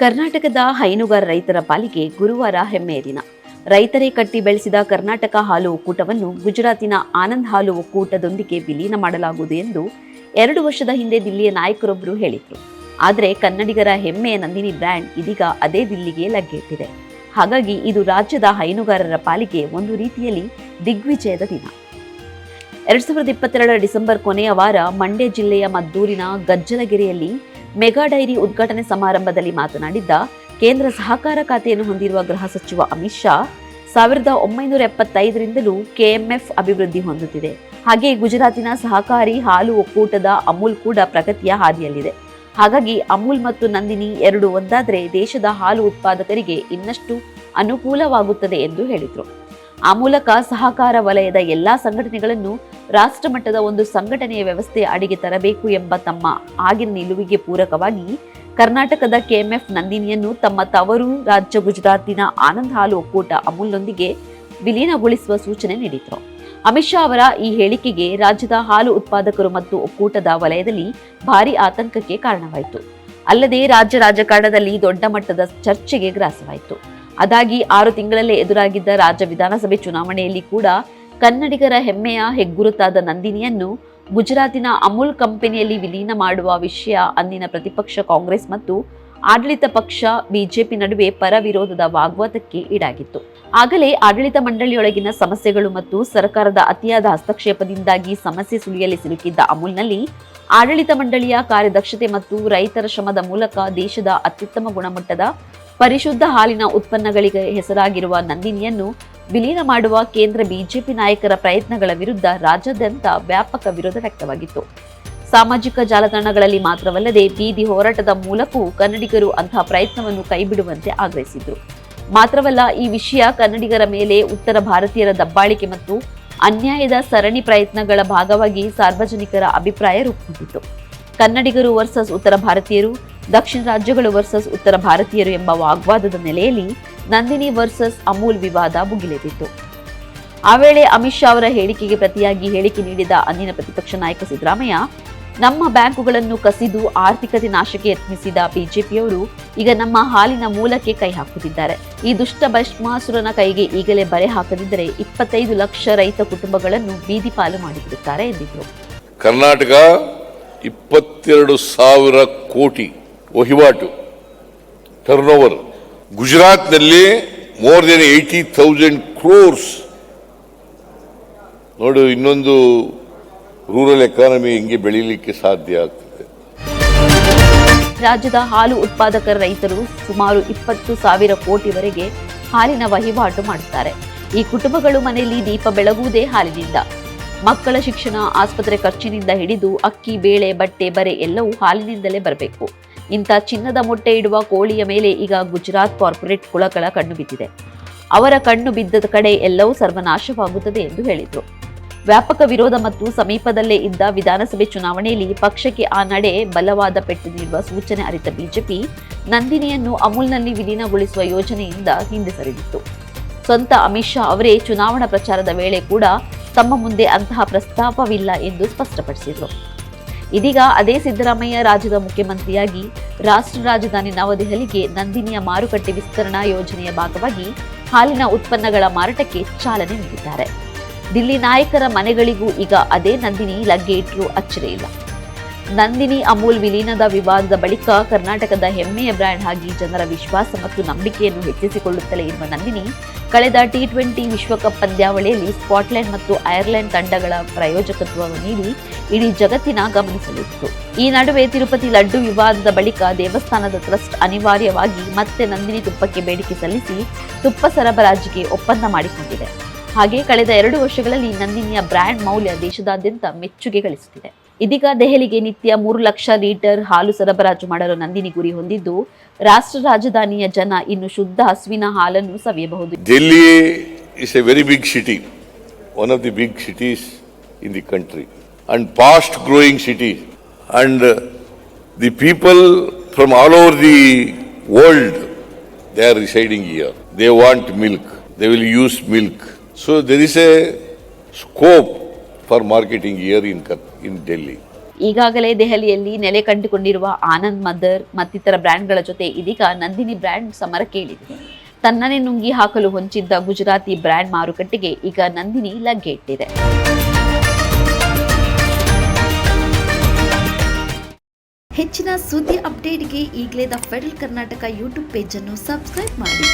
ಕರ್ನಾಟಕದ ಹೈನುಗಾರ ರೈತರ ಪಾಲಿಗೆ ಗುರುವಾರ ಹೆಮ್ಮೆಯ ದಿನ. ರೈತರೇ ಕಟ್ಟಿ ಬೆಳೆಸಿದ ಕರ್ನಾಟಕ ಹಾಲು ಒಕ್ಕೂಟವನ್ನು ಗುಜರಾತಿನ ಆನಂದ್ ಹಾಲು ಒಕ್ಕೂಟದೊಂದಿಗೆ ವಿಲೀನ ಮಾಡಲಾಗುವುದು ಎಂದು ಎರಡು ವರ್ಷದ ಹಿಂದೆ ದಿಲ್ಲಿಯ ನಾಯಕರೊಬ್ಬರು ಹೇಳಿದರು. ಆದರೆ ಕನ್ನಡಿಗರ ಹೆಮ್ಮೆಯ ನಂದಿನಿ ಬ್ರ್ಯಾಂಡ್ ಇದೀಗ ಅದೇ ದಿಲ್ಲಿಗೆ ಲಗ್ಗೆಟ್ಟಿದೆ. ಹಾಗಾಗಿ ಇದು ರಾಜ್ಯದ ಹೈನುಗಾರರ ಪಾಲಿಗೆ ಒಂದು ರೀತಿಯಲ್ಲಿ ದಿಗ್ವಿಜಯದ ದಿನ. ಎರಡು ಸಾವಿರದ ಇಪ್ಪತ್ತೆರಡರ ಡಿಸೆಂಬರ್ ಕೊನೆಯ ವಾರ ಮಂಡ್ಯ ಜಿಲ್ಲೆಯ ಮದ್ದೂರಿನ ಗಜ್ಜಲಗೆರೆಯಲ್ಲಿ ಮೆಗಾ ಡೈರಿ ಉದ್ಘಾಟನೆ ಸಮಾರಂಭದಲ್ಲಿ ಮಾತನಾಡಿದ್ದ ಕೇಂದ್ರ ಸಹಕಾರ ಖಾತೆಯನ್ನು ಹೊಂದಿರುವ ಗೃಹ ಸಚಿವ ಅಮಿತ್ ಶಾ, ಸಾವಿರದ ಒಂಬೈನೂರ ಎಪ್ಪತ್ತೈದರಿಂದಲೂ ಕೆಎಂಎಫ್ ಅಭಿವೃದ್ಧಿ ಹೊಂದುತ್ತಿದೆ. ಹಾಗೆ ಗುಜರಾತಿನ ಸಹಕಾರಿ ಹಾಲು ಒಕ್ಕೂಟದ ಅಮೂಲ್ ಕೂಡ ಪ್ರಗತಿಯ ಹಾದಿಯಲ್ಲಿದೆ. ಹಾಗಾಗಿ ಅಮೂಲ್ ಮತ್ತು ನಂದಿನಿ ಎರಡು ಒಂದಾದರೆ ದೇಶದ ಹಾಲು ಉತ್ಪಾದಕರಿಗೆ ಇನ್ನಷ್ಟು ಅನುಕೂಲವಾಗುತ್ತದೆ ಎಂದು ಹೇಳಿದರು. ಆ ಮೂಲಕ ಸಹಕಾರ ವಲಯದ ಎಲ್ಲಾ ಸಂಘಟನೆಗಳನ್ನು ರಾಷ್ಟ್ರಮಟ್ಟದ ಒಂದು ಸಂಘಟನೆಯ ವ್ಯವಸ್ಥೆ ಅಡಿಗೆ ತರಬೇಕು ಎಂಬ ತಮ್ಮ ಆಗಿನ ನಿಲುವಿಗೆ ಪೂರಕವಾಗಿ ಕರ್ನಾಟಕದ ಕೆಎಂಎಫ್ ನಂದಿನಿಯನ್ನು ತಮ್ಮ ತವರು ರಾಜ್ಯ ಗುಜರಾತಿನ ಆನಂದ್ ಹಾಲು ಒಕ್ಕೂಟ ಅಮೂಲ್ನೊಂದಿಗೆ ವಿಲೀನಗೊಳಿಸುವ ಸೂಚನೆ ನೀಡಿದರು. ಅಮಿತ್ ಶಾ ಅವರ ಈ ಹೇಳಿಕೆಗೆ ರಾಜ್ಯದ ಹಾಲು ಉತ್ಪಾದಕರು ಮತ್ತು ಒಕ್ಕೂಟದ ವಲಯದಲ್ಲಿ ಭಾರಿ ಆತಂಕಕ್ಕೆ ಕಾರಣವಾಯಿತು. ಅಲ್ಲದೆ ರಾಜ್ಯ ರಾಜಕಾರಣದಲ್ಲಿ ದೊಡ್ಡ ಮಟ್ಟದ ಚರ್ಚೆಗೆ ಗ್ರಾಸವಾಯಿತು. ಅದಾಗಿ ಆರು ತಿಂಗಳಲ್ಲೇ ಎದುರಾಗಿದ್ದ ರಾಜ್ಯ ವಿಧಾನಸಭೆ ಚುನಾವಣೆಯಲ್ಲಿ ಕೂಡ ಕನ್ನಡಿಗರ ಹೆಮ್ಮೆಯ ಹೆಗ್ಗುರುತಾದ ನಂದಿನಿಯನ್ನು ಗುಜರಾತಿನ ಅಮೂಲ್ ಕಂಪನಿಯಲ್ಲಿ ವಿಲೀನ ಮಾಡುವ ವಿಷಯ ಅಂದಿನ ಪ್ರತಿಪಕ್ಷ ಕಾಂಗ್ರೆಸ್ ಮತ್ತು ಆಡಳಿತ ಪಕ್ಷ ಬಿಜೆಪಿ ನಡುವೆ ಪರ ವಿರೋಧದ ವಾಗ್ವಾದಕ್ಕೆ ಈಡಾಗಿತ್ತು. ಆಗಲೇ ಆಡಳಿತ ಮಂಡಳಿಯೊಳಗಿನ ಸಮಸ್ಯೆಗಳು ಮತ್ತು ಸರ್ಕಾರದ ಅತಿಯಾದ ಹಸ್ತಕ್ಷೇಪದಿಂದಾಗಿ ಸಮಸ್ಯೆ ಸುಳಿಯಲ್ಲಿ ಸಿಲುಕಿದ್ದ ಅಮೂಲ್ನಲ್ಲಿ ಆಡಳಿತ ಮಂಡಳಿಯ ಕಾರ್ಯದಕ್ಷತೆ ಮತ್ತು ರೈತರ ಶ್ರಮದ ಮೂಲಕ ದೇಶದ ಅತ್ಯುತ್ತಮ ಗುಣಮಟ್ಟದ ಪರಿಶುದ್ಧ ಹಾಲಿನ ಉತ್ಪನ್ನಗಳಿಗೆ ಹೆಸರಾಗಿರುವ ನಂದಿನಿಯನ್ನು ವಿಲೀನ ಮಾಡುವ ಕೇಂದ್ರ ಬಿಜೆಪಿ ನಾಯಕರ ಪ್ರಯತ್ನಗಳ ವಿರುದ್ಧ ರಾಜ್ಯಾದ್ಯಂತ ವ್ಯಾಪಕ ವಿರೋಧ ವ್ಯಕ್ತವಾಗಿತ್ತು. ಸಾಮಾಜಿಕ ಜಾಲತಾಣಗಳಲ್ಲಿ ಮಾತ್ರವಲ್ಲದೆ ಬೀದಿ ಹೋರಾಟದ ಮೂಲಕವೂ ಕನ್ನಡಿಗರು ಅಂತಹ ಪ್ರಯತ್ನವನ್ನು ಕೈಬಿಡುವಂತೆ ಆಗ್ರಹಿಸಿದರು. ಮಾತ್ರವಲ್ಲ, ಈ ವಿಷಯ ಕನ್ನಡಿಗರ ಮೇಲೆ ಉತ್ತರ ಭಾರತೀಯರ ದಬ್ಬಾಳಿಕೆ ಮತ್ತು ಅನ್ಯಾಯದ ಸರಣಿ ಪ್ರಯತ್ನಗಳ ಭಾಗವಾಗಿ ಸಾರ್ವಜನಿಕರ ಅಭಿಪ್ರಾಯ ರೂಪುಗೊಂಡಿತು ಕನ್ನಡಿಗರು ವರ್ಸಸ್ ಉತ್ತರ ಭಾರತೀಯರು ದಕ್ಷಿಣ ರಾಜ್ಯಗಳು ವರ್ಸಸ್ ಉತ್ತರ ಭಾರತೀಯರು ಎಂಬ ವಾಗ್ವಾದದ ನೆಲೆಯಲ್ಲಿ ನಂದಿನಿ ವರ್ಸಸ್ ಅಮೂಲ್ ವಿವಾದ ಭುಗಿಲೆದಿತ್ತು ಆ ವೇಳೆ ಅಮಿತ್ ಶಾ ಅವರ ಹೇಳಿಕೆಗೆ ಪ್ರತಿಯಾಗಿ ಹೇಳಿಕೆ ನೀಡಿದ ಅಂದಿನ ಪ್ರತಿಪಕ್ಷ ನಾಯಕ ಸಿದ್ದರಾಮಯ್ಯ, ನಮ್ಮ ಬ್ಯಾಂಕುಗಳನ್ನು ಕಸಿದು ಆರ್ಥಿಕತೆ ನಾಶಕ್ಕೆ ಯತ್ನಿಸಿದ ಬಿಜೆಪಿಯವರು ಈಗ ನಮ್ಮ ಹಾಲಿನ ಮೂಲಕ್ಕೆ ಕೈ ಹಾಕುತ್ತಿದ್ದಾರೆ. ಈ ದುಷ್ಟ ಭಸ್ಮಾಸುರನ ಕೈಗೆ ಈಗಲೇ ಬರೆ ಹಾಕದಿದ್ದರೆ ಇಪ್ಪತ್ತೈದು ಲಕ್ಷ ರೈತ ಕುಟುಂಬಗಳನ್ನು ಬೀದಿ ಪಾಲು ಮಾಡಿಬಿಡುತ್ತಾರೆ ಎಂದಿದ್ದರು ಕರ್ನಾಟಕ ಇಪ್ಪತ್ತೆರಡು ಸಾವಿರ ಕೋಟಿ ವಹಿವಾಟು ಟರ್ನ್ ಓವರ್ ಗುಜರಾತ್ನಲ್ಲಿ more than eighty thousand crores ನೋಡು, ಇನ್ನೊಂದು ರೂರಲ್ ಎಕಾನಮಿ ಹೆಂಗೆ ಬೆಳೀಲಿಕ್ಕೆ ಸಾಧ್ಯ ಆಗ್ತದೆ. ರಾಜ್ಯದ ಹಾಲು ಉತ್ಪಾದಕರ ರೈತರು ಸುಮಾರು ಇಪ್ಪತ್ತು ಸಾವಿರ ಕೋಟಿವರೆಗೆ ಹಾಲಿನ ವಹಿವಾಟು ಮಾಡುತ್ತಾರೆ. ಈ ಕುಟುಂಬಗಳು ಮನೆಯಲ್ಲಿ ದೀಪ ಬೆಳಗುವುದೇ ಹಾಲಿನಿಂದ. ಮಕ್ಕಳ ಶಿಕ್ಷಣ ಆಸ್ಪತ್ರೆ ಖರ್ಚಿನಿಂದ ಹಿಡಿದು ಅಕ್ಕಿ, ಬೇಳೆ, ಬಟ್ಟೆ, ಬರೆ ಎಲ್ಲವೂ ಹಾಲಿನಿಂದಲೇ ಬರಬೇಕು. ಇಂಥ ಚಿನ್ನದ ಮೊಟ್ಟೆ ಇಡುವ ಕೋಳಿಯ ಮೇಲೆ ಈಗ ಗುಜರಾತ್ ಕಾರ್ಪೊರೇಟ್ ಕುಳಗಳ ಕಣ್ಣು ಬಿದ್ದಿದೆ. ಅವರ ಕಣ್ಣು ಬಿದ್ದ ಕಡೆ ಎಲ್ಲವೂ ಸರ್ವನಾಶವಾಗುತ್ತದೆ ಎಂದು ಹೇಳಿದರು. ವ್ಯಾಪಕ ವಿರೋಧ ಮತ್ತು ಸಮೀಪದಲ್ಲೇ ಇದ್ದ ವಿಧಾನಸಭೆ ಚುನಾವಣೆಯಲ್ಲಿ ಪಕ್ಷಕ್ಕೆ ಆ ನಡೆ ಬಲವಾದ ಪೆಟ್ಟು ನೀಡುವ ಸೂಚನೆ ಅರಿತ ಬಿಜೆಪಿ ನಂದಿನಿಯನ್ನು ಅಮೂಲ್ನಲ್ಲಿ ವಿಲೀನಗೊಳಿಸುವ ಯೋಜನೆಯಿಂದ ಹಿಂದೆ ಸರಿದಿತ್ತು. ಸ್ವಂತ ಅಮಿತ್ ಶಾ ಅವರೇ ಚುನಾವಣಾ ಪ್ರಚಾರದ ವೇಳೆ ಕೂಡ ತಮ್ಮ ಮುಂದೆ ಅಂತಹ ಪ್ರಸ್ತಾಪವಿಲ್ಲ ಎಂದು ಸ್ಪಷ್ಟಪಡಿಸಿದರು. ಇದೀಗ ಅದೇ ಸಿದ್ದರಾಮಯ್ಯ ರಾಜ್ಯದ ಮುಖ್ಯಮಂತ್ರಿಯಾಗಿ ರಾಷ್ಟ್ರ ರಾಜಧಾನಿ ನವದೆಹಲಿಗೆ ನಂದಿನಿಯ ಮಾರುಕಟ್ಟೆ ವಿಸ್ತರಣಾ ಯೋಜನೆಯ ಭಾಗವಾಗಿ ಹಾಲಿನ ಉತ್ಪನ್ನಗಳ ಮಾರಾಟಕ್ಕೆ ಚಾಲನೆ ನೀಡಿದ್ದಾರೆ. ದಿಲ್ಲಿ ನಾಯಕರ ಮನೆಗಳಿಗೂ ಈಗ ಅದೇ ನಂದಿನಿ ಲಗ್ಗೆ ಇಟ್ಟರೂ ಅಚ್ಚರಿ ಇಲ್ಲ ನಂದಿನಿ ಅಮೂಲ್ ವಿಲೀನದ ವಿವಾದದ ಬಳಿಕ ಕರ್ನಾಟಕದ ಹೆಮ್ಮೆಯ ಬ್ರ್ಯಾಂಡ್ ಆಗಿ ಜನರ ವಿಶ್ವಾಸ ಮತ್ತು ನಂಬಿಕೆಯನ್ನು ಹೆಚ್ಚಿಸಿಕೊಳ್ಳುತ್ತಲೇ ಇರುವ ನಂದಿನಿ, ಕಳೆದ ಟಿ ಟ್ವೆಂಟಿ ವಿಶ್ವಕಪ್ ಪಂದ್ಯಾವಳಿಯಲ್ಲಿ ಸ್ಕಾಟ್ಲೆಂಡ್ ಮತ್ತು ಐರ್ಲೆಂಡ್ ತಂಡಗಳ ಪ್ರಾಯೋಜಕತ್ವವನ್ನು ನೀಡಿ ಇಡೀ ಜಗತ್ತಿನ ಗಮನಿಸಲಿತ್ತು. ಈ ನಡುವೆ ತಿರುಪತಿ ಲಡ್ಡು ವಿವಾದದ ಬಳಿಕ ದೇವಸ್ಥಾನದ ಟ್ರಸ್ಟ್ ಅನಿವಾರ್ಯವಾಗಿ ಮತ್ತೆ ನಂದಿನಿ ತುಪ್ಪಕ್ಕೆ ಬೇಡಿಕೆ ಸಲ್ಲಿಸಿ ತುಪ್ಪ ಸರಬರಾಜಿಗೆ ಒಪ್ಪಂದ ಮಾಡಿಕೊಂಡಿದೆ. ಹಾಗೆ ಕಳೆದ ಎರಡು ವರ್ಷಗಳಲ್ಲಿ ನಂದಿನಿಯ ಬ್ರ್ಯಾಂಡ್ ಮೌಲ್ಯ ದೇಶದಾದ್ಯಂತ ಮೆಚ್ಚುಗೆ ಗಳಿಸುತ್ತಿದೆ. ಇದೀಗ ದೆಹಲಿಗೆ ನಿತ್ಯ ಮೂರು ಲಕ್ಷ ಲೀಟರ್ ಹಾಲು ಸರಬರಾಜು ಮಾಡಲು ನಂದಿನಿ ಗುರಿ ಹೊಂದಿದ್ದು, ರಾಷ್ಟ್ರ ರಾಜಧಾನಿಯ ಜನ ಇನ್ನು ಶುದ್ಧ ಹಸುವಿನ ಹಾಲನ್ನು ಸವಿಯಬಹುದು. Delhi is a very big city one of the big cities in the country and fast growing city and the people from all over the world they are residing here they want milk they will use milk so there is a scope for marketing here in ಕತ್ತ in Delhi. ಈಗಾಗಲೇ ದೆಹಲಿಯಲ್ಲಿ ನೆಲೆ ಕಂಡುಕೊಂಡಿರುವ Anand mother ಮತ್ತಿತರ ಬ್ರ್ಯಾಂಡ್ಗಳ ಜೊತೆ ಇದೀಗ Nandini brand ಸಮರ ಇಳಿದಿದೆ ತನ್ನನ್ನೇ ನುಂಗಿ ಹಾಕಲು ಹೊಂಚಿದ್ದ ಗುಜರಾತಿ ಬ್ರ್ಯಾಂಡ್ ಮಾರುಕಟ್ಟೆಗೆ ಈಗ ನಂದಿನಿ ಲಗ್ಗೆ ಇಟ್ಟಿದೆ ಹೆಚ್ಚಿನ ಸುದ್ದಿ ಅಪ್ಡೇಟ್ಗೆ ಈಗಲೇ ದ ಫೆಡರಲ್ ಕರ್ನಾಟಕ ಯೂಟ್ಯೂಬ್ ಪೇಜನ್ನು ಸಬ್ಸ್ಕ್ರೈಬ್ ಮಾಡಿ.